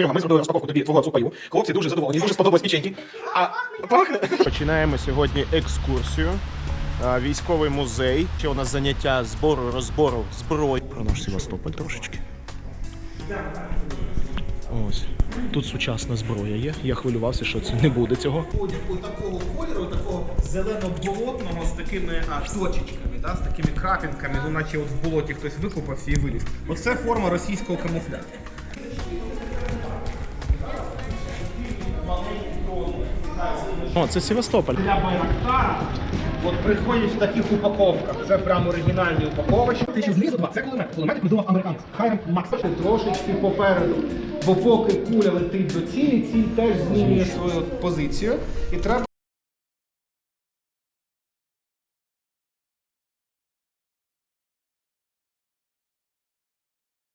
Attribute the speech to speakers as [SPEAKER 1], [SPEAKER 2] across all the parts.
[SPEAKER 1] Тьома, ми зробили розпаковку тобі твого супаю. Хлопці дуже задоволені, дуже сподобались печеньки. А пахне.
[SPEAKER 2] Починаємо сьогодні екскурсію. А, Військовий музей. Ще у нас заняття збору, розбору зброї. Про наш Севастополь трошечки. Ось. Тут сучасна зброя є. Я хвилювався, що це не буде цього.
[SPEAKER 3] Одягу такого кольору, такого зелено-болотного з такими а, точечками, да, з такими крапінками, ну наче от в болоті хтось викупався і виліз. Оце форма російського камуфляжу.
[SPEAKER 2] О, це Севастополь.
[SPEAKER 3] Для Байрактара от приходять в таких упаковках. Це прямо оригінальні упаковочки. Те, що знизу два, це кулемет. Кулемет придумав американець. Хайрам Макс. Трошечки попереду. Бо поки куля летить до цілі, ціль теж змінює свою позицію. І треба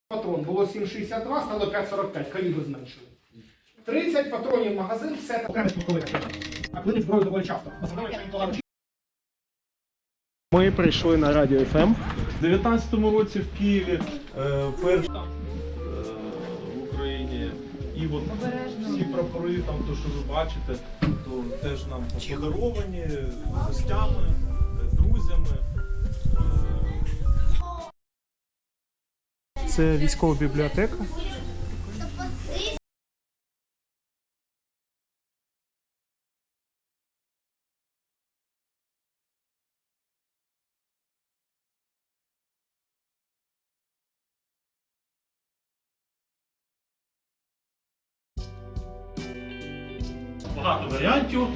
[SPEAKER 3] патрон. Було 7,62, стало 5,45, калібр зменшили. 30 патронів в магазин, все це окремий смаковий А клинить зброю доволі часто. Особливо, якщо він.
[SPEAKER 2] Ми прийшли на радіо ФМ.
[SPEAKER 4] У 19-му році в Києві е, перш е, в Україні. І от всі прапори, там, то, що ви бачите, то теж нам подаровані гостями, е, друзями.
[SPEAKER 2] Це військова бібліотека.
[SPEAKER 5] Багато варіантів,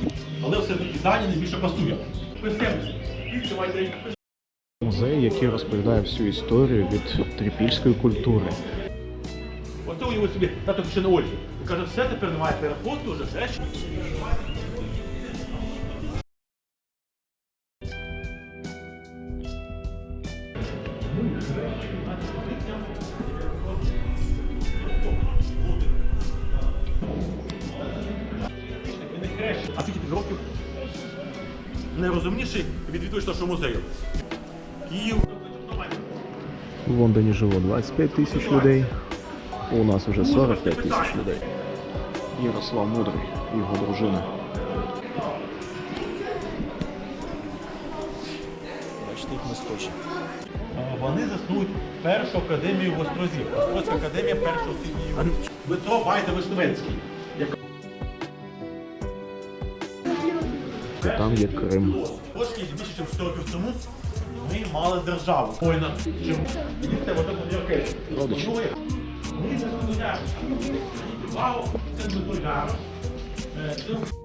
[SPEAKER 5] але все-таки дані найбільше пасує. Писемці. Відкривайте.
[SPEAKER 2] Музей, який розповідає всю історію від трипільської культури.
[SPEAKER 5] Оце уяви собі, тато ще на Ольгі. Каже, все, тепер немає переходу, вже все. ще. А найрозумніший відвідуєш нашого музею. Київ.
[SPEAKER 2] В Лондоні жило 25 тисяч людей. У нас вже 45 тисяч людей. Ярослав Мудрий, його дружина. Бачите, їх мисточі.
[SPEAKER 5] Е, Вони заснують першу академію в Острозі. Острозька академія першого світу. Дмитро Вайда Вишневецький.
[SPEAKER 2] Там є Крим.
[SPEAKER 5] Ось більше, ніж 100 років тому ми мали державу. Воїна. чому? дивіться, це оркестр.
[SPEAKER 2] Родичі.
[SPEAKER 5] Ми ви. зрозуміємо. Вау, це Дмитро Яр. Е, це